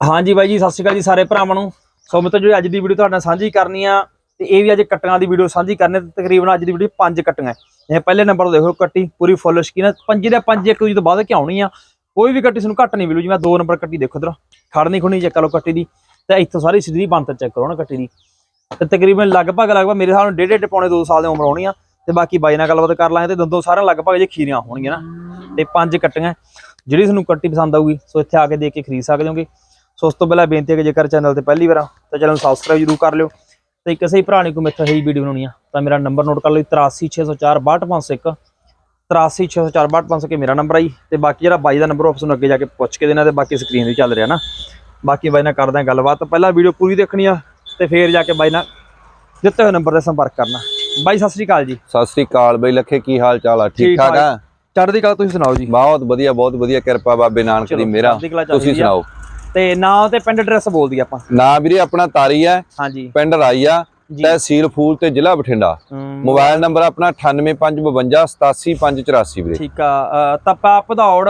ਹਾਂਜੀ ਬਾਈ ਜੀ, ਸਤਿ ਸ਼੍ਰੀ ਅਕਾਲ ਜੀ ਸਾਰੇ ਭਰਾਵਾਂ ਨੂੰ। ਸੋ ਮਿੱਤਰੋ, ਜਿਹੜੀ ਅੱਜ ਦੀ ਵੀਡੀਓ ਤੁਹਾਡੇ ਨਾਲ ਸਾਂਝੀ ਕਰਨੀ ਆ, ਤੇ ਇਹ ਵੀ ਅੱਜ ਕੱਟੀਆਂ ਦੀ ਵੀਡੀਓ ਸਾਂਝੀ ਕਰਨੀ ਤੇ ਤਕਰੀਬਨ ਅੱਜ ਦੀ ਵੀਡੀਓ ਪੰਜ ਕੱਟੀਆਂ ਇਹ ਪਹਿਲੇ ਨੰਬਰ ਤੋਂ ਦੇਖੋ ਕੱਟੀ, ਪੂਰੀ ਫੁੱਲ ਸ਼ਕੀਨ ਪੰਜੇ ਦੇ ਪੰਜ, ਇੱਕ ਦੂਜੇ ਤੋਂ ਬਾਅਦ ਕਿ ਆਉਣੀ ਆ। ਕੋਈ ਵੀ ਕੱਟੀ ਤੁਹਾਨੂੰ ਘੱਟ ਨਹੀਂ ਮਿਲੂ, ਜਿਵੇਂ ਦੋ ਨੰਬਰ ਕੱਟੀ ਦੇਖੋ ਇਧਰ। ਖੜਨੀ ਖੁਣੀ ਚੈੱਕ ਕਰੋ ਕੱਟੀ ਦੀ। ਤੇ ਇੱਥੋਂ ਸਾਰੀ ਸਿੱਧੀ ਬੰਤ ਚੈੱਕ ਕਰੋ ਨਾ ਕੱਟੀ ਦੀ। ਤੇ ਤਕਰੀਬਨ ਲਗਭਗ ਲਗਭਗ ਮੇਰੇ ਹਿਸਾਬ ਨਾਲ ਡੇਢ ਡੇਢ ਪੌਣੇ 2 ਸਾਲ ਦੀ ਉਮਰ ਹੋਣੀ ਆ। ਤੇ ਬਾਕੀ ਬਾਈ ਨਾਲ ਗੱਲਬਾਤ ਕਰ ਲਾਂਗੇ ਤੇ ਦੋਨੋਂ ਸਾਰਾ ਲਗਭਗ ਜੇ ਖੀਰੀਆਂ ਹੋਣਗੀਆਂ ਨਾ। ਤੇ ਪੰਜ ਕੱਟੀਆਂ ਜਿਹੜੀ ਤੁਹਾਨੂੰ ਕੱਟੀ ਪਸੰਦ ਆਊਗੀ, ਸੋ ਇੱਥੇ ਆ ਕੇ ਦੇਖ ਕੇ ਖਰੀਦ ਸਕਦੇ ਹੋਗੇ। ਸੋ ਉਸ ਤੋਂ ਪਹਿਲਾਂ ਬੇਨਤੀ ਹੈ ਕਿ ਜੇਕਰ ਚੈਨਲ ਤੇ ਪਹਿਲੀ ਵਾਰ ਆ ਤਾਂ ਚੈਨਲ ਨੂੰ ਸਬਸਕ੍ਰਾਈਬ ਜ਼ਰੂਰ ਕਰ ਲਿਓ ਤੇ ਕਿਸੇ ਹੀ ਭਰਾ ਨੇ ਕੋਈ ਮੈਥੋਂ ਇਹੀ ਵੀਡੀਓ ਬਣਾਉਣੀ ਆ ਤਾਂ ਮੇਰਾ ਨੰਬਰ ਨੋਟ ਕਰ ਲਓ 83604 83604 ਮੇਰਾ ਨੰਬਰ ਆ ਜੀ। ਤੇ ਬਾਕੀ ਜਿਹੜਾ ਬਾਈ ਦਾ ਨੰਬਰ ਆਪਸ਼ਨ ਅੱਗੇ ਜਾ ਕੇ ਪੁੱਛ ਕੇ ਦੇਣਾ ਤੇ ਬਾਕੀ ਸਕਰੀਨ ਤੇ ਚੱਲ ਰਿਹਾ ਨਾ। ਬਾਕੀ ਬਾਈ ਨਾਲ ਕਰਦੇ ਆ ਗੱਲਬਾਤ। ਪਹਿਲਾਂ ਵੀਡੀਓ ਪੂਰੀ ਦੇਖਣੀ ਆ ਤੇ ਫੇਰ ਜਾ ਕੇ ਬਾਈ ਨਾਲ ਦਿੱਤੇ ਹੋਏ ਨੰਬਰ ਤੇ ਸੰਪਰਕ ਕਰਨਾ। ਬਾਈ ਸਤਿ ਸ੍ਰੀ ਅਕਾਲ ਜੀ। ਸਤਿ ਸ੍ਰੀ ਅਕਾਲ ਬਈ ਲੱਖੇ ਕੀ ਹਾਲ ਚਾਲ ਆ? ਠੀਕ ਠੀਕ। ਆ? ਚੜ੍ਹਦੀ ਕਲਾ ਤੁਸੀਂ ਸੁਣਾਓ ਜੀ? ਬਹੁਤ ਵਧੀਆ ਬਹੁਤ ਵਧੀਆ ਕਿਰਪਾ ਬਾਬੇ ਨਾਨਕ ਦੀ ਮੇਰਾ। ਤੁਸੀਂ। ਸੁਣਾਓ। ਤੇ ਨਾਂ ਤੇ ਪਿੰਡ ਐਡਰੈਸ ਬੋਲ ਦਈਏ ਆਪਾਂ। ਨਾ ਵੀਰੇ ਆਪਣਾ ਤਾਰੀ ਹੈ ਹਾਂਜੀ। ਪਿੰਡ ਰਾਈਆ ਤਹਿਸੀਲ ਫੂਲ ਤੇ ਜ਼ਿਲ੍ਹਾ ਬਠਿੰਡਾ। ਮੋਬਾਈਲ ਨੰਬਰ ਆਪਣਾ 9855 ਵੀਰੇ। ਠੀਕ ਆ ਤਪਾ ਭਦੌੜ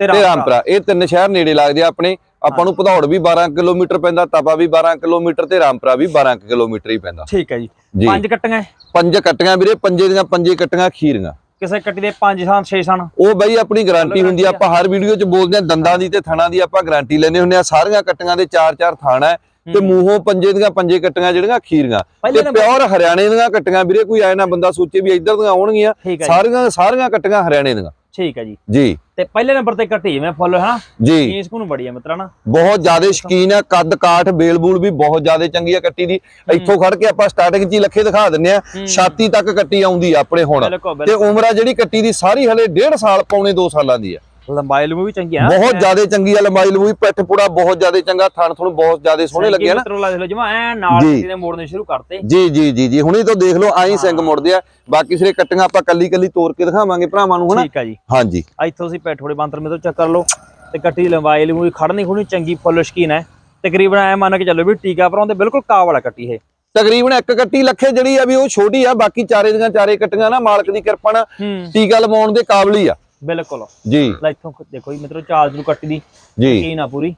ਤੇ ਰਾਮਪੁਰਾ। ਇਹ ਤਿੰਨ ਸ਼ਹਿਰ ਨੇੜੇ ਲੱਗਦੇ ਆ ਆਪਣੇ। ਆਪਾਂ ਨੂੰ ਭਦੌੜ ਵੀ 12 ਕਿਲੋਮੀਟਰ ਪੈਂਦਾ ਤਪਾ ਵੀ 12 ਕਿਲੋਮੀਟਰ ਤੇ ਰਾਮਪੁਰਾ ਵੀ 12 ਕਿਲੋਮੀਟਰ ਹੀ ਪੈਂਦਾ। ਠੀਕ ਹੈ ਜੀ। ਜੀ। ਪੰਜ ਕੱਟੀਆਂ। ਪੰਜ ਕੱਟੀਆਂ ਵੀਰੇ ਪੰਜੇ ਦੀਆਂ ਪੰਜੇ ਕੱਟੀਆਂ ਖੀਰੀਆਂ। ਕਿਸੇ ਕੱਟੀ ਦੇ ਪੰਜ ਸਾਨ 6 ਸਾਨ। ਉਹ ਬਈ ਆਪਣੀ ਗਾਰੰਟੀ ਹੁੰਦੀ ਆ ਆਪਾਂ ਹਰ ਵੀਡੀਓ 'ਚ ਬੋਲਦੇ ਆ ਦੰਦਾਂ ਦੀ ਤੇ ਥਣਾ ਦੀ ਆਪਾਂ ਗਾਰੰਟੀ ਲੈਂਦੇ ਹੁੰਦੇ ਆ ਸਾਰੀਆਂ ਕੱਟੀਆਂ ਦੇ ਚਾਰ ਚਾਰ ਥਾਣਾ ਹੈ ਤੇ ਮੂੰਹੋਂ ਪੰਜੇ ਦੀਆਂ ਪੰਜੇ ਕੱਟੀਆਂ ਜਿਹੜੀਆਂ ਖੀਰੀਆਂ ਤੇ ਪਿਓਰ ਹਰਿਆਣੇ ਦੀਆਂ ਕੱਟੀਆਂ ਵੀਰੇ ਕੋਈ ਐ ਨਾ ਬੰਦਾ ਸੋਚੇ ਵੀ ਇੱਧਰ ਦੀਆਂ ਆਉਣਗੀਆਂ ਸਾਰੀਆਂ ਸਾਰੀਆਂ ਕੱਟੀਆਂ ਹਰਿਆਣੇ ਦੀਆਂ। ਠੀਕ ਹੈ ਜੀ। ਜੀ। ਤੇ ਪਹਿਲੇ ਨੰਬਰ ਤੇ ਕੱਟੀ ਮੈਂ ਫੁੱਲ ਹਨਾ? ਜੀ। ਇਸ ਨੂੰ ਬੜੀ ਆ ਮਿੱਤਰਾ ਨਾ ਬਹੁਤ ਜ਼ਿਆਦਾ ਸ਼ਕੀਨ ਹੈ ਕੱਦ ਕਾਠ ਬੇਲ ਬੂਲ ਵੀ ਬਹੁਤ ਜ਼ਿਆਦਾ ਚੰਗੀ ਆ ਕੱਟੀ ਦੀ। ਇੱਥੋਂ ਖੜ ਕੇ ਆਪਾਂ ਸਟਾਰਟਿੰਗ 'ਚ ਲੱਖੇ ਦਿਖਾ ਦਿੰਨੇ ਆ। ਛਾਤੀ ਤੱਕ ਕੱਟੀ ਆਉਂਦੀ ਆ ਆਪਣੇ ਹੁਣ। ਤੇ ਉਮਰ ਆ ਜਿਹੜੀ ਕੱਟੀ ਦੀ ਸਾਰੀ ਹਲੇ 1.5 ਸਾਲ ਪੌਣੇ 2 ਸਾਲਾਂ ਦੀ ਆ। ਲੰਬਾਈ ਲੰਬੂ ਵੀ ਚੰਗੀ ਆ। ਬਹੁਤ ਜ਼ਿਆਦਾ ਚੰਗੀ ਆ ਲੰਬਾਈ ਲੰਬੂਈ ਪਿੱਠ ਪੂੜਾ ਬਹੁਤ ਜ਼ਿਆਦਾ ਚੰਗਾ ਥਣ ਥਣ ਬਹੁਤ ਜ਼ਿਆਦਾ ਸੋਹਣੇ ਲੱਗੇ ਨਾ। ਦੇਖ ਲਓ ਐ ਨਾਲ ਜੀ। ਕਿਸੇ ਦੇ ਮੋੜਨੇ ਸ਼ੁਰੂ ਕਰਤੇ। ਜੀ ਜੀ ਜੀ ਜੀ ਹੁਣੇ ਤੋਂ ਦੇਖ ਲਓ ਆਈ ਸਿੰਘ ਮੁੜਦੇ ਆ। ਬਾਕੀ ਸਿਰੇ ਕੱਟੀਆਂ ਆਪਾਂ ਕੱਲੀ ਕੱਲੀ ਤੋੜ ਕੇ ਦਿਖਾਵਾਂਗੇ ਭਰਾਵਾਂ ਨੂੰ ਹਨਾ? ਠੀਕ ਆ ਜੀ। ਹਾਂਜੀ। ਇੱਥੋਂ ਤੁਸੀਂ ਪੈਠੋੜੇ ਬੰਤਰ ਮੇਂ ਤੋਂ ਚੈੱਕ ਕਰ ਲਓ ਤੇ ਕੱਟੀ ਲੰਬਾਈ ਲੰਬੂ ਖੜਨੀ ਖੁਣੀ ਚੰਗੀ ਫੁੱਲ ਸ਼ਕੀਨ ਹੈ। ਤਕਰੀਬਨ ਐ ਮੰਨ ਕੇ ਚੱਲੋ ਵੀ ਟੀਕਾ ਭਰਾਉਂਦੇ ਬਿਲਕੁਲ ਕਾ ਵਾਲਾ ਕੱਟੀ ਇਹ। ਤਕਰੀਬਨ ਇੱਕ ਕੱਟੀ ਲੱਖੇ ਜਿਹੜੀ ਆ ਵੀ ਉਹ ਛੋਟੀ ਆ ਬਾਕੀ ਚਾਰੇ ਦੀਆਂ ਚਾਰੇ ਕੱਟੀਆਂ ਨਾ ਮਾਲਕ ਦੀ ਕਿਰਪਾ ਨਾਲ ਹੂੰ। ਟੀਕਾ ਲਵਾਉਣ ਦੇ ਕਾਬਲ ਹੀ ਆ। ਬਿਲਕੁਲ। ਜੀ। ਲੈ ਇੱਥੋਂ ਦੇਖੋ ਜੀ ਮਿੱਤਰੋ ਚਾਲ ਨੂੰ ਕੱਟੀ ਦੀ ਜੀ। ਕੀ ਨਾ ਪੂਰੀ।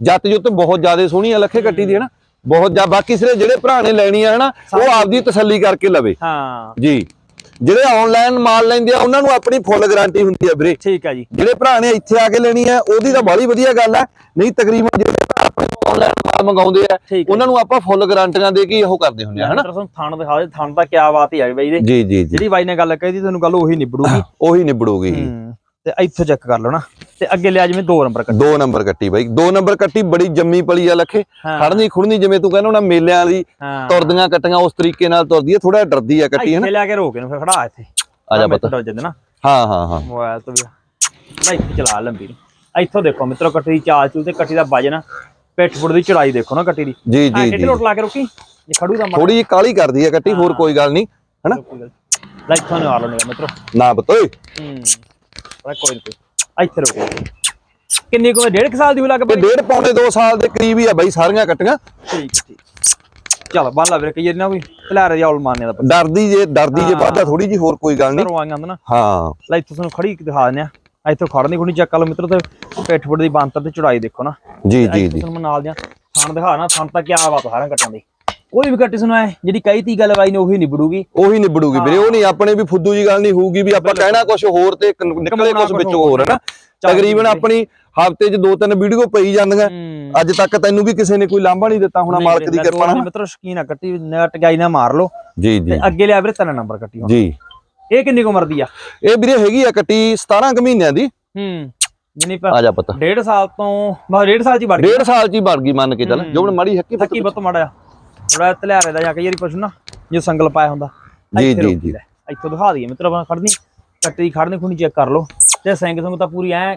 ਜੱਤ ਜੁੱਤ ਬਹੁਤ ਜ਼ਿਆਦਾ ਸੋਹਣੀ ਆ ਲੱਖੇ ਕੱਟੀ ਦੀ ਹਨਾ ਬਹੁਤ ਜ਼ਿਆਦਾ ਬਾਕੀ ਸਿਰੇ ਜਿਹੜੇ ਭਰਾ ਨੇ ਲੈਣੀ ਆ ਹਨਾ ਉਹ ਆਪਦੀ ਤਸੱਲੀ ਕਰਕੇ ਲਵੇ। ਹਾਂ। ਜੀ। ਜਿਹੜੇ ਆਨਲਾਈਨ ਮਾਲ ਲੈਂਦੇ ਆ ਉਹਨਾਂ ਨੂੰ ਆਪਣੀ ਫੁੱਲ ਗਾਰੰਟੀ ਹੁੰਦੀ ਆ ਵੀਰੇ। ਠੀਕ ਆ ਜੀ। ਜਿਹੜੇ ਭਰਾ ਨੇ ਇੱਥੇ ਆ ਕੇ ਲੈਣੀ ਆ ਉਹਦੀ ਤਾਂ ਬੜੀ ਵਧੀਆ ਗੱਲ ਆ। ਨਹੀਂ ਤਕਰੀਬਨ ਜਿਹੜੇ ਆਪਣੇ ਆਨਲਾਈਨ ਮਾਲ ਮੰਗਾਉਂਦੇ ਆ ਉਹਨਾਂ ਨੂੰ ਆਪਾਂ ਫੁੱਲ ਗਾਰੰਟੀਆਂ ਦੇ ਕੇ ਉਹ ਕਰਦੇ ਹੁੰਦੇ ਆ ਹਨਾ? ਤੁਹਾਨੂੰ ਥਣ ਦਿਖਾ ਦੇ ਥਣ ਦਾ ਕਿਆ ਬਾਤ ਹੀ ਆ ਬਾਈ ਦੇ ਜੀ ਜੀ ਜਿਹੜੀ ਬਾਈ ਨੇ ਗੱਲ ਕਹੀ ਦੀ ਤੁਹਾਨੂੰ ਗੱਲ ਉਹੀ ਨਿਬੜੂਗੀ। ਉਹੀ ਨਿਬੜੂਗੀ। ਤੇ ਇੱਥੋਂ ਚੈੱਕ ਕਰ ਲਓ ਨਾ। ਤੇ ਅੱਗੇ ਲਿਆ ਜਿਵੇਂ ਦੋ ਨੰਬਰ ਕੱਟੀ। ਦੋ ਨੰਬਰ ਕੱਟੀ ਬਾਈ। ਦੋ ਨੰਬਰ ਕੱਟੀ ਬੜੀ ਜੰਮੀ ਪਲੀ ਆ ਲੱਖੇ। ਖੜਨੀ ਖੁੜਨੀ ਜਿਵੇਂ ਤੂੰ ਕਹਿੰਦਾ ਉਹਨਾਂ ਮੇਲਿਆਂ ਦੀ ਤੁਰਦੀਆਂ ਕੱਟੀਆਂ ਉਸ ਤਰੀਕੇ ਨਾਲ ਤੁਰਦੀ ਆ ਥੋੜਾ ਡਰਦੀ ਆ ਕੱਟੀ ਹਨਾ? ਇੱਥੇ ਲਿਆ ਕੇ ਰੋਕ ਇਹਨੂੰ ਫਿਰ ਖੜਾ ਇੱਥੇ। ਆ ਜਾ ਨਾ। ਹਾਂ ਹਾਂ ਹਾਂ। ਮੋਬਾਈਲ ਤੋਂ ਵੀ। ਇੱਥੇ ਚਲਾ ਲੰਬੀ। ਇੱਥੋਂ ਦੇਖੋ ਮਿੱਤਰੋ ਕੱਟੀ ਚਾਲ ਚੂਲ ਤੇ ਕੱਟੀ ਦਾ ਵਜਨ। ਪਿੱਠ ਪੁੱਟ ਦੀ ਚੜਾਈ ਦੇਖੋ ਨਾ ਕੱਟੀ ਦੀ। ਜੀ ਜੀ ਜੀ। ਰੋਟ ਲਾ ਕੇ ਰੁਕੀ। ਜੇ ਖੜੂ ਦਾ ਥੋੜੀ ਜਿਹੀ ਕਾਲੀ ਕਰਦੀ ਆ ਕੱਟੀ ਹੋਰ ਕੋਈ ਗੱਲ ਨਹੀਂ ਹਨਾ? ਲੈ ਇੱਥੋਂ ਨੂੰ ਆ ਲਓ ਮਿੱਤਰੋ। ਨਾ ਪੁੱਤ ਓਏ। ਹੂੰ ਕੋਈ ਨਹੀਂ ਇੱਥੇ ਰੁਕੋ। ਕਿੰਨੀ ਕੁ ਡੇਢ ਸਾਲ ਦੀ ਹੋ ਲੱਗ ਪਈ। ਡੇਢ ਪੌਣੇ 2 ਸਾਲ ਦੇ ਕਰੀਬ ਹੀ ਆ ਬਾਈ ਸਾਰੀਆਂ ਕੱਟੀਆਂ। ਠੀਕ ਠੀਕ। ਚਲ ਬੰਨ ਲਾ ਵੀਰੇ ਕਈ ਨਾ ਕੋਈ। ਭਲਾਰੇ ਦੀ ਔਲ ਮਾਰਨੇ ਦਾ ਡਰਦੀ ਜੇ ਡਰਦੀ ਜੇ ਵਾਧਾ ਥੋੜੀ ਜੀ ਹੋਰ ਕੋਈ ਗੱਲ ਨਹੀਂ। ਹੁੰਦਾ ਨਾ। ਹਾਂ। ਲੈ ਇੱਥੋਂ ਤੁਹਾਨੂੰ ਖੜੀ ਦਿਖਾ ਦਿੰਦੇ ਆ। ਇੱਥੋਂ ਖੜਨੀ ਖੁਣੀ ਚੱਕ ਲਓ ਮਿੱਤਰੋ ਤੇ ਪਿੱਠ ਪੁੱਟ ਦੀ ਬੰਤਰ ਤੇ ਚੜਾਈ ਦੇਖੋ ਨਾ। ਜੀ ਜੀ ਜੀ। ਤੁਹਾਨੂੰ ਨਾਲ ਦੀਆਂ ਥਣ ਦਿਖਾ ਨਾ ਥਣ ਤਾਂ ਕਿਆ ਬਾਤ ਸਾਰਿਆਂ ਕੱਟਾਂ ਦੀ। ਕੋਈ ਵੀ ਕੱਟੀ ਸੁਣਾ ਜਿਹੜੀ ਕਈ ਤੀ ਗੱਲ ਬਾਈ ਨੇ ਉਹੀ ਨਿਬੜੂਗੀ। ਉਹੀ ਨਿਬੜੂਗੀ ਵੀਰੇ ਉਹ ਨਹੀਂ ਆਪਣੇ ਵੀ ਫੁੱਦੂ ਜੀ ਗੱਲ ਨਹੀਂ ਹੋਊਗੀ ਵੀ ਆਪਾਂ ਕਹਿਣਾ ਕੁਝ ਹੋਰ ਤੇ ਕ- ਨਿਕਲੇ ਕੁਝ ਵਿੱਚੋਂ ਹੋਰ ਹੈ ਨਾ। ਤਕਰੀਬਨ ਆਪਣੀ ਹਫ਼ਤੇ 'ਚ ਦੋ ਤਿੰਨ ਵੀਡੀਓ ਪਈ ਜਾਂਦੀਆਂ। ਅੱਜ ਤੱਕ ਤੈਨੂੰ ਵੀ ਕਿਸੇ ਨੇ ਕੋਈ ਲਾਂਭਾ ਨਹੀਂ ਦਿੱਤਾ ਹੋਣਾ ਮਾਲਕ ਦੀ ਕਿਰਪਾ ਨਾਲ। ਮਿੱਤਰੋ ਸ਼ਕੀਨ ਆ ਕੱਟੀ ਨਟ ਗਾਈ ਨਾ ਮਾਰ ਲਓ। ਜੀ ਜੀ। ਅੱਗੇ ਲਿਆ ਵੀਰੇ ਤਿੰਨ ਨੰਬਰ ਕੱਟੀ। ਜੀ। ਇਹ ਕਿੰਨੀ ਕੁ ਉਮਰ ਦੀ ਆ? ਇਹ ਵੀਰੇ ਹੈਗੀ ਆ ਕੱਟੀ 17 ਕੁ ਮਹੀਨਿਆਂ ਦੀ। ਹੂੰ ਜਿੰਨੀ ਪਰ ਆ ਜਾ ਪਤਾ। ਡੇਢ ਸਾਲ ਤੋਂ ਬਸ ਡੇਢ ਸਾਲ ਚ ਹੀ ਵੜ ਗਈ। ਡੇਢ ਸਾਲ 'ਚ ਹੀ ਗਈ ਮੰਨ ਕੇ ਚੱਲ। ਜੋਬਨ ਮਾੜੀ ਹੱਕੀ ਥੱਕੀ ਬੱਤ ਮਾੜਾ ਥੋੜਾ ਤਲਿਆਰੇ ਦਾ ਜਾ ਕੇ ਜਿਹੜੀ ਪਸ਼ੂ ਨਾ ਜੋ ਸੰਗਲ ਪਾਇਆ ਹੁੰਦਾ। ਜੀ, ਇੱਥੇ ਜੀ, ਰੋਕੀ ਜੀ। ਦਾ। ਇੱਥੋਂ ਦਿਖਾ ਦਈਏ ਮਿੱਤਰ ਆਪਣਾ ਖੜਨੀ ਕੱਟੀ ਦੀ ਖੜਨੀ ਖੁਣੀ ਚੈੱਕ ਕਰ ਲਓ। ਤੇ ਸਿੰਘ ਸੰਗ ਤਾਂ ਪੂਰੀ ਐ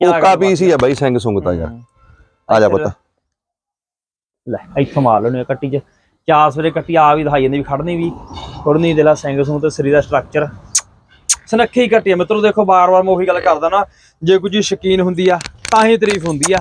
ਓਕਾ ਪੀਸ ਹੀ ਆ ਬਾਈ ਸਿੰਘ ਸੁੰਗਤਾ ਯਾਰ। ਆ ਜਾ ਪਤਾ। ਲੈ ਇੱਥੋਂ ਮਾਰ ਲੈਣੇ ਕੱਟੀ ਚ। ਚਾਰ ਸਵੇਰੇ ਕੱਟੀ ਆ ਵੀ ਦਿਖਾਈ ਜਾਂਦੀ ਵੀ ਖੜਨੀ ਵੀ। ਖੜਨੀ ਦੇ ਲਾ ਸਿੰਘ ਸੰਗ ਤੇ ਸਰੀਰ ਦਾ ਸਟਰਕਚਰ ਸਨੱਖੀ ਕੱਟੀ ਆ ਮਿੱਤਰੋ ਦੇਖੋ ਬਾਰ-ਬਾਰ ਮੈਂ ਉਹੀ ਗੱਲ ਕਰਦਾ ਨਾ ਜੇ ਕੋਈ ਚੀਜ਼ ਸ਼ਕੀਨ ਹੁੰਦੀ ਆ ਤਾਂ ਹੀ ਤਾਰੀਫ ਹੁੰਦੀ ਆ।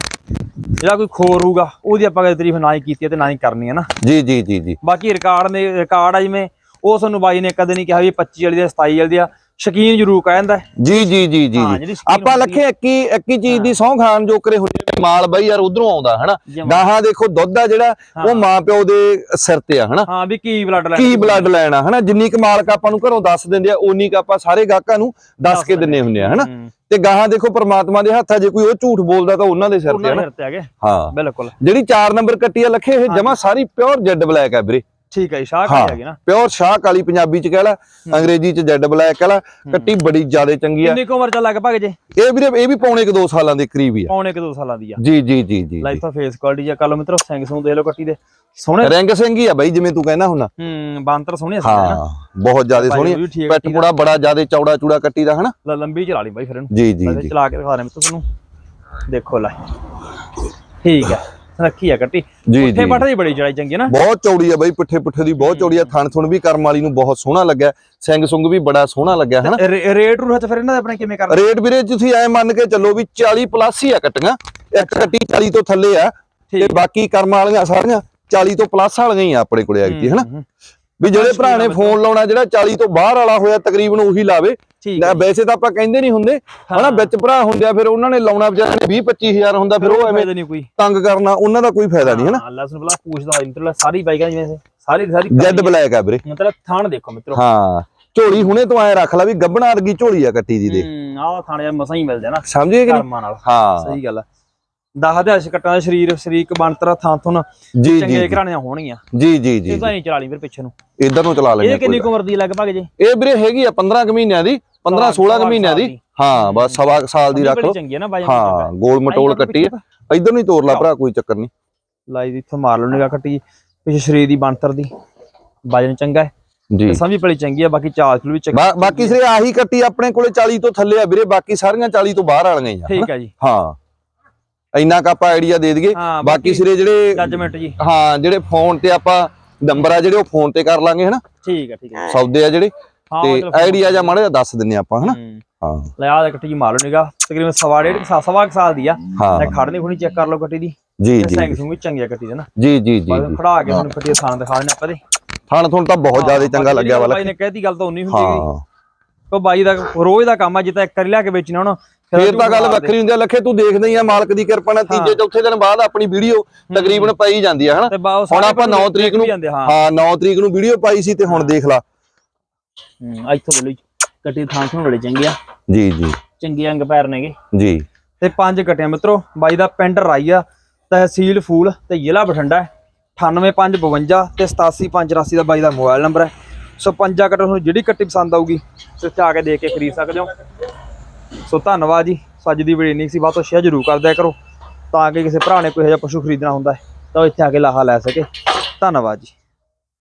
ਜਿਹੜਾ ਕੋਈ ਖੋਰ ਹੋਊਗਾ ਉਹਦੀ ਆਪਾਂ ਕਦੇ ਤਾਰੀਫ ਨਾ ਹੀ ਕੀਤੀ ਆ ਤੇ ਨਾ ਹੀ ਕਰਨੀ ਆ ਨਾ। ਜੀ ਜੀ ਜੀ ਜੀ। ਬਾਕੀ ਰਿਕਾਰਡ ਨੇ ਰਿਕਾਰਡ ਆ ਜਿਵੇਂ ਉਹ ਸਾਨੂੰ ਬਾਈ ਨੇ ਕਦੇ ਨਹੀਂ ਕਿਹਾ ਵੀ 25 ਵਾਲੀ ਦਾ 27 ਵਾਲੀ ਦਾ ਸ਼ਕੀਨ ਜ਼ਰੂਰ ਕਹਿੰਦਾ ਹੈ। ਜੀ ਜੀ ਜੀ ਜੀ। ਹਾਂ, ਆਪਾਂ ਲੱਖੇ ਇੱਕੀ ਇੱਕੀ ਚੀਜ਼ ਦੀ ਸੌਂ ਖਾਨ ਜੋਕਰੇ ਹੁੰਦੇ ਨੇ ਮਾਲ ਬਈ ਯਾਰ ਉਧਰੋਂ ਆਉਂਦਾ ਹਨਾ। ਗਾਹਾਂ ਦੇਖੋ ਦੁੱਧ ਆ ਜਿਹੜਾ ਉਹ ਹਾਂ। ਮਾਂ ਪਿਓ ਦੇ ਸਿਰ ਤੇ ਆ ਹਨਾ? ਹਾਂ ਵੀ ਕੀ ਬਲੱਡ ਲੈ ਕੀ ਬਲੱਡ ਲੈਣਾ ਹਨਾ? ਜਿੰਨੀ ਕੁ ਮਾਲਕ ਆਪਾਂ ਨੂੰ ਘਰੋਂ ਦੱਸ ਦਿੰਦੇ ਆ ਉਨੀ ਕੁ ਆਪਾਂ ਸਾਰੇ ਗਾਹਕਾਂ ਨੂੰ ਦੱਸ ਕੇ ਦਿੰਨੇ ਹੁੰਦੇ ਆ ਹਨਾ? ਤੇ ਗਾਹਾਂ ਦੇਖੋ ਪ੍ਰਮਾਤਮਾ ਦੇ ਹੱਥ ਆ ਜੇ ਕੋਈ ਉਹ ਝੂਠ ਬੋਲਦਾ ਤਾਂ ਉਹਨਾਂ ਦੇ ਸਿਰ ਤੇ ਹੈਗੇ ਹਾਂ। ਬਿਲਕੁਲ। ਜਿਹੜੀ 4 ਨੰਬਰ ਕੱਟੀ ਆ ਲੱਖੇ ਇਹ ਜਮਾ ਸਾਰੀ ਪਿਓਰ ਜੈਡ ਬਲੈਕ ਆ ਵੀਰੇ। ਠੀਕ ਹੈ ਸ਼ਾਹ। ਕਰੀ ਹੈਗੀ ਨਾ। ਪਿਓਰ ਸ਼ਾਹ ਕਾਲੀ ਪੰਜਾਬੀ ਚ ਕਹਿ ਲਾ ਅੰਗਰੇਜ਼ੀ ਚ ਜੈਡ ਬਲੈਕ ਕਹਿ ਲਾ ਕੱਟੀ ਬੜੀ ਜ਼ਿਆਦਾ ਚੰਗੀ ਆ। ਕਿੰਨੀ ਉਮਰ ਚ ਲਗਭਗ ਜੇ? ਇਹ ਵੀਰੇ ਇਹ ਵੀ ਪੌਣੇ ਕੁ 2 ਸਾਲਾਂ ਦੇ ਕਰੀਬ ਹੀ ਆ। ਪੌਣੇ ਕਿ 2 ਸਾਲਾਂ ਦੀ ਆ। ਜੀ ਜੀ ਜੀ ਜੀ ਲਾਈਫ ਆ ਫੇਸ ਕੁਆਲਿਟੀ ਜਾਂ ਕੱਲ ਮਿੱਤਰੋ ਸਿੰਘ ਸੂ ਦੇਖ ਲਓ ਕੱਟੀ ਦੇ। ਸੋਹਣੇ ਰੰਗ ਸਿੰਘ ਹੀ ਆ ਬਾਈ ਜਿਵੇਂ ਤੂੰ ਕਹਿਣਾ ਹੁੰਨਾ ਹੂੰ ਬਾਂਤਰ ਸੋਹਣੇ ਸੀ ਹਾਂ ਬਹੁਤ ਜ਼ਿਆਦਾ ਸੋਹਣੀ ਪੈਟ ਪੁੜਾ ਬੜਾ ਜ਼ਿਆਦਾ ਚੌੜਾ ਚੂੜਾ ਕੱਟੀ ਦਾ ਹਨਾ? ਲ- ਲੰਬੀ ਚਲਾ ਲਈ ਬਾਈ ਫਿਰ ਇਹਨੂੰ। ਜੀ ਜੀ ਚਲਾ ਕੇ ਦਿਖਾ ਰਹੇ ਮਿੱਤਰ ਤੁਹਾਨੂੰ। ਦੇਖੋ ਲੈ। ਠੀਕ ਹੈ ਰੱਖੀ ਆ ਕੱਟੀ। ਜੀ ਬੱਠ ਦੀ ਬੜੀ ਚੜਾਈ ਚੰਗੀ ਨਾ। ਬਹੁਤ ਚੌੜੀ ਆ ਬਾਈ ਪਿੱਠੇ ਪੁੱਠੇ ਦੀ ਬਹੁਤ ਚੌੜੀ ਆ। ਥਣ ਥੁਣ ਵੀ ਕਰਮ ਵਾਲੀ ਨੂੰ ਬਹੁਤ ਸੋਹਣਾ ਲੱਗਿਆ। ਸਿੰਘ ਸੁੰਗ ਵੀ ਬੜਾ ਸੋਹਣਾ ਲੱਗਿਆ ਹਨਾ? ਰੇਟ ਰੂਟ ਫਿਰ ਇਹਨਾਂ ਦੇ ਆਪਣੇ ਕਿਵੇਂ ਕਰਦੇ ਰੇਟ ਵੀਰੇ ਤੁਸੀਂ ਐ ਮੰਨ ਕੇ ਚੱਲੋ ਵੀ 40 ਪਲੱਸ ਹੀ ਆ ਕੱਟੀਆਂ। ਇੱਕ ਕੱਟੀ 40 ਤੋਂ ਥੱਲੇ ਆ। ਤੇ। ਬਾਕੀ ਕਰਮ ਵਾਲੀਆਂ ਸਾਰੀਆਂ 40 ਤੋਂ ਪਲੱਸ ਵਾਲੀਆਂ ਹੀ ਆ ਆਪਣੇ ਕੋਲੇ ਆਈ ਹਨਾ? ਹੂੰ, ਵੀ ਜਿਹੜੇ ਭਰਾ ਨੇ ਫੋਨ ਲਾਉਣਾ ਜਿਹੜਾ 40 ਤੋਂ ਬਾਹਰ ਵਾਲਾ ਹੋਇਆ ਤਕਰੀਬਨ ਉਹੀ ਲਾਵੇ। ਠੀਕ ਹੈ ਵੈਸੇ ਤਾਂ ਆਪਾਂ ਕਹਿੰਦੇ ਨਹੀਂ ਹੁੰਦੇ ਹਨਾ। ਵਿੱਚ ਭਰਾ ਹੁੰਦੇ ਆ ਫਿਰ ਉਹਨਾਂ ਨੇ ਲਾਉਣਾ ਵਿਚਾਰੇ ਨੇ 20 25000 ਹੁੰਦਾ ਫਿਰ ਉਹ ਐਵੇਂ ਤੰਗ ਕਰਨਾ ਉਹਨਾਂ ਦਾ ਕੋਈ ਫਾਇਦਾ ਨਹੀਂ ਹਨਾ। ਅੱਲਾ ਸੁਣ ਬਲਾ ਪੁੱਛਦਾ ਇੰਟਰਲ ਸਾਰੀ ਬਾਈਕਾਂ ਜਿਵੇਂ ਸਾਰੀ ਸਾਰੀ ਜੈਡ ਬਲੈਕ ਆ ਵੀਰੇ। ਮਤਲਬ ਥਾਣ ਦੇਖੋ ਮਿੱਤਰੋ। ਹਾਂ ਝੋਲੀ ਹੁਣੇ ਤੋਂ ਐ ਰੱਖ ਲੈ ਵੀ ਗੱਬਣਾ ਵਰਗੀ ਝੋਲੀ ਆ ਕੱਟੀ ਦੀ ਦੇ। ਹੂੰ ਆਹ ਥਾਣੇ ਮਸਾਂ ਹੀ ਮਿਲਦੇ ਨਾ ਸਮਝੇ ਕਿ ਨਹੀਂ? ਹਾਂ। ਸਹੀ ਗੱਲ ਆ। ਦਸ ਦੇ ਕੱਟਾਂ ਦਾ ਸਰੀਰ ਸ਼ਰੀਕ ਬਣਤਰਾ ਥਾਂ ਥੁਣ ਜੀ ਚੰਗੇ ਜੀ। ਘਰਾਣੀਆਂ ਹੋਣਗੀਆਂ। ਜੀ ਜੀ ਜੀ ਇਹ ਤਾਂ ਨਹੀਂ ਚਲਾ ਲਈ ਫਿਰ ਪਿੱਛੇ ਨੂੰ। ਇਧਰ ਨੂੰ ਚਲਾ ਲੈਣੇ ਇਹ ਕਿੰਨੀ ਉਮਰ ਦੀ ਲਗਭਗ ਜੇ? ਇਹ ਵੀਰੇ ਹੈਗੀ ਆ 15 ਕੁ ਮਹੀਨਿਆਂ ਦੀ 15 ਸਵਾ- 16 ਕੁ ਮਹੀਨਿਆਂ ਦੀ। ਹਾਂ ਬਸ ਸਵਾ ਸਾਲ ਦੀ ਰੱਖ ਲਓ। ਹੈ ਨਾ ਬਾਈ ਹਾਂ ਗੋਲ ਮਟੋਲ ਕੱਟੀ ਆ। ਇਧਰ ਨੂੰ ਹੀ ਤੋਰ ਲਾ ਭਰਾ ਕੋਈ ਚੱਕਰ ਨਹੀਂ। ਲਾਈ ਦੀ ਇੱਥੋਂ ਮਾਰ ਲਓ ਨਿਗਾ ਕੱਟੀ। ਪਿੱਛੇ ਸਰੀਰ ਦੀ ਬਣਤਰ ਦੀ। ਵਜਨ ਚੰਗਾ ਹੈ। ਜੀ। ਸਮਝੀ ਬੜੀ ਚੰਗੀ ਹੈ ਬਾਕੀ ਚਾਲ ਚੁਲ ਵੀ ਚੰਗੀ ਬਾਕੀ ਸਿਰੇ ਆਹੀ ਕੱਟੀ ਆਪਣੇ ਕੋਲੇ 40 ਤੋਂ ਥੱਲੇ ਆ ਵੀਰੇ ਬਾਕੀ ਸਾਰੀਆਂ 40 ਤੋਂ ਬਾਹਰ ਵਾਲੀਆਂ ਆ ਠੀਕ ਹੈ ਜੀ। ਹਾਂ। ਇੰਨਾ ਕ ਆਪਾਂ ਆਈਡੀਆ ਦੇ ਦਈਏ। ਹਾਂ ਬਾਕੀ ਸਿਰੇ ਜਿਹੜੇ ਜੱਜਮੈਂਟ ਜੀ। ਹਾਂ ਜਿਹੜੇ ਫੋਨ ਤੇ ਆਪਾਂ ਨੰਬਰ ਆ ਜਿਹੜੇ ਉਹ ਫੋਨ ਤੇ ਕਰ ਲਾਂਗੇ ਹਨਾ? ਠੀਕ ਹੈ ਠੀਕ ਹੈ ਸੌਦੇ ਆ ਜਿਹੜੇ। ਹਾਂ ਤੇ ਆਈਡੀਆ ਜਾਂ ਮਾੜਾ ਜਿਹਾ ਦੱਸ ਦਿੰਨੇ ਆਪਾਂ ਹਨਾ? ਹੂੰ। ਹਾਂ। ਲੈ ਆ ਦੇ ਕੱਟੀ ਜੀ ਮਾਰ ਲਓ ਨਿਗਾ ਤਕਰੀਬਨ ਸਵਾ ਡੇਢ ਸਾ- ਸਵਾ ਕੁ ਸਾਲ ਦੀ ਆ। ਹਾਂ। ਲੈ ਖੜਨੀ ਖੁਣੀ ਚੈੱਕ ਕਰ ਲਓ ਕੱਟੀ ਦੀ। ਜੀ ਜੀ ਸੁੰਗ ਵੀ ਚੰਗੀ ਆ ਕੱਟੀ ਦੇ ਨਾ ਜੀ ਜੀ ਜੀ ਬਸ ਜੀ। ਖੜਾ ਕੇ ਤੁਹਾਨੂੰ ਕੱਟੀ ਦਾ ਥਾਂ ਦਿਖਾ ਦੇਣਾ ਆਪਾਂ ਦੇ ਥਣ ਥੁਣ ਤਾਂ ਬਹੁਤ ਜ਼ਿਆਦਾ ਚੰਗਾ ਲੱਗਿਆ ਵਾਲਾ। ਬਾਈ ਨੇ ਕਹਿਤੀ ਗੱਲ ਤਾਂ ਉਨੀ ਹੁੰਦੀ ਗਈ ਹਾਂ ਉਹ ਬਾਈ ਦਾ ਰੋਜ਼ ਦਾ ਕੰਮ ਆ ਜਿੱਤਾ ਇੱਕ ਵਾਰੀ ਲਿਆ ਕੇ ਵੇਚਣਾ ਹੁਣ ਫੇਰ ਤਾਂ ਗੱਲ ਵੱਖਰੀ ਹੁੰਦੀ ਆ ਲੱਖੇ ਤੂੰ ਦੇਖਦਾ ਹੀ ਆ ਮਾਲਕ ਦੀ ਕਿਰਪਾ ਨਾਲ ਤੀਜੇ ਚੌਥੇ ਦਿਨ ਬਾਅਦ ਆਪਣੀ ਵੀਡੀਓ ਤਕਰੀਬਨ ਪਈ ਜਾਂਦੀ ਆ ਹਨਾ? ਤੇ ਹੁਣ ਆਪਾਂ 9 ਤਰੀਕ ਨੂੰ ਹਾਂ। ਹਾਂ 9 ਤਰੀਕ ਨੂੰ ਵੀਡੀਓ ਪਾਈ ਸੀ ਤੇ ਹੁਣ ਦੇਖ ਲਾ। ਹੂੰ, ਇੱਥੋਂ ਲਈ ਕੱਟੀ ਥਾਂ ਥਾਂ ਬੜੀ ਚੰਗੀ ਆ। ਜੀ ਜੀ। ਚੰਗੇ ਅੰਗ ਪੈਰ ਨੇਗੇ। ਜੀ। ਤੇ ਪੰਜ ਕਟਿਆ ਮਿੱਤਰੋ ਬਾਈ ਦਾ ਪਿੰਡ ਰਾਈ ਆ ਤਹਿਸੀਲ ਫੂਲ ਤੇ ਜ਼ਿਲ੍ਹਾ ਬਠਿੰਡਾ ਹੈ। 98552 ਤੇ 87584 ਦਾ ਬਾਈ ਦਾ ਮੋਬਾਈਲ ਨੰਬਰ ਹੈ। ਸੋ ਪੰਜਾ ਕਟਰ ਤੁਹਾਨੂੰ ਜਿਹੜੀ ਕੱਟੀ ਪਸੰਦ ਆਊਗੀ, ਤੁਸੀਂ ਉੱਥੇ ਆ ਕੇ ਦੇਖ ਕੇ ਖਰੀਦ ਸਕਦੇ ਹੋ। ਸੋ ਧੰਨਵਾਦ ਜੀ, ਸੋ ਅੱਜ ਦੀ ਵੀਡੀਓ ਨਹੀਂ ਸੀ, ਬਾਅਦ ਤੋਂ ਸ਼ੇਅਰ ਜ਼ਰੂਰ ਕਰ ਦਿਆ ਕਰੋ, ਤਾਂ ਕਿ ਕਿਸੇ ਭਰਾ ਨੇ ਕੋਈ ਇਹੋ ਜਿਹਾ ਪਸ਼ੂ ਖਰੀਦਣਾ ਹੁੰਦਾ ਹੈ, ਤਾਂ ਉਹ ਇੱਥੇ ਆ ਕੇ ਲਾਹਾ ਲੈ ਸਕੇ। ਧੰਨਵਾਦ ਜੀ।